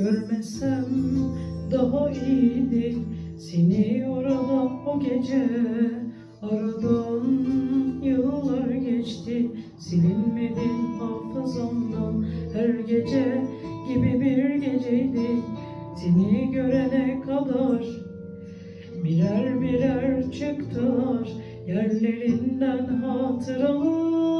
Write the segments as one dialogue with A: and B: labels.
A: Görmesem daha iyiydi seni orada o gece Aradan yıllar geçti. Silinmedin hafızamdan Her gece gibi bir geceydi. Seni görene kadar Birer birer çıktılar. Yerlerinden hatıralar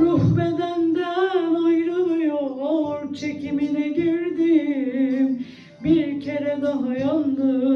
A: Ruh bedenden ayrılıyor çekimine girdim. Bir kere daha yandım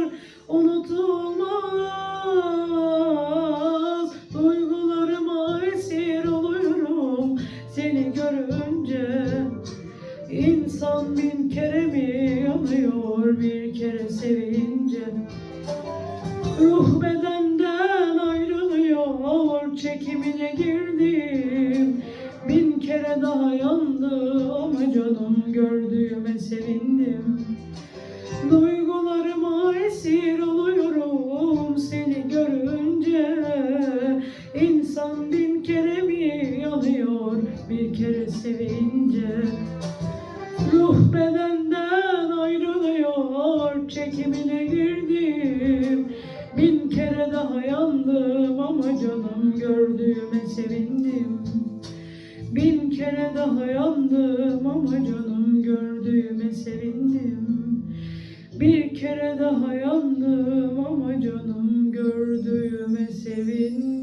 A: İnsan bin kere mi yanıyor bir kere sevince? Ruh bedenden ayrılıyor çekimine girdim. Bin kere daha yandı ama canım gördüğüme sevindim. Duygularıma esir oluyorum seni görünce. İnsan bin kere mi yanıyor bir kere sevince çekimine girdim. Bin kere daha yandım ama canım gördüğüme sevindim. Bin kere daha yandım ama canım gördüğüme sevindim. Bir kere daha yandım ama canım gördüğüme sevindim